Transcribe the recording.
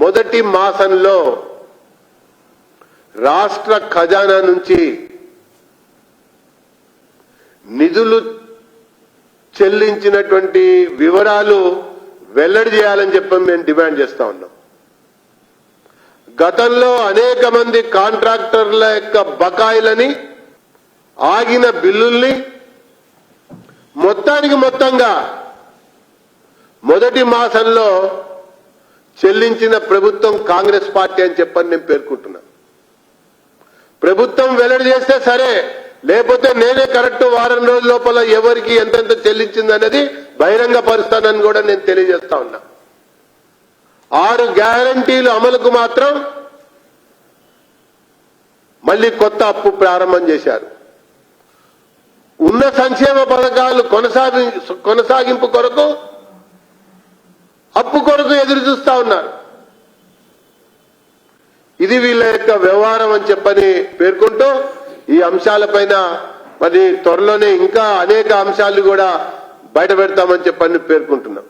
మొదటి మాసంలో రాష్ట్ర ఖజానా నుంచి నిధులు చెల్లించినటువంటి వివరాలు వెల్లడి చేయాలని చెప్పని మేము డిమాండ్ చేస్తా ఉన్నాం. గతంలో అనేక మంది కాంట్రాక్టర్ల యొక్క బకాయిలని ఆగిన బిల్లుల్ని మొత్తానికి మొత్తంగా మొదటి మాసంలో చెల్లించిన ప్రభుత్వం కాంగ్రెస్ పార్టీ అని చెప్పని నేను పేర్కొంటున్నా. ప్రభుత్వం వెల్లడి చేస్తే సరే లేకపోతే నేనే కరెక్ట్ వారం రోజుల లోపల ఎవరికి ఎంతెంత చెల్లించింది అనేది బహిరంగ పరుస్తానని కూడా నేను తెలియజేస్తా ఉన్నా. ఆరు గ్యారంటీలు అమలుకు మాత్రం మళ్ళీ కొత్త అప్పు ప్రారంభం చేశారు. ఉన్న సంక్షేమ పథకాలు కొనసాగి కొనసాగింపు కొరకు అప్పు కొరకు ఎదురు చూస్తా ఉన్నారు. ఇది వీళ్ళ యొక్క వ్యవహారం అని చెప్పని పేర్కొంటూ ఈ అంశాలపైన మరి త్వరలోనే ఇంకా అనేక అంశాలు కూడా బయట పెడతామని చెప్పని పేర్కొంటున్నాం.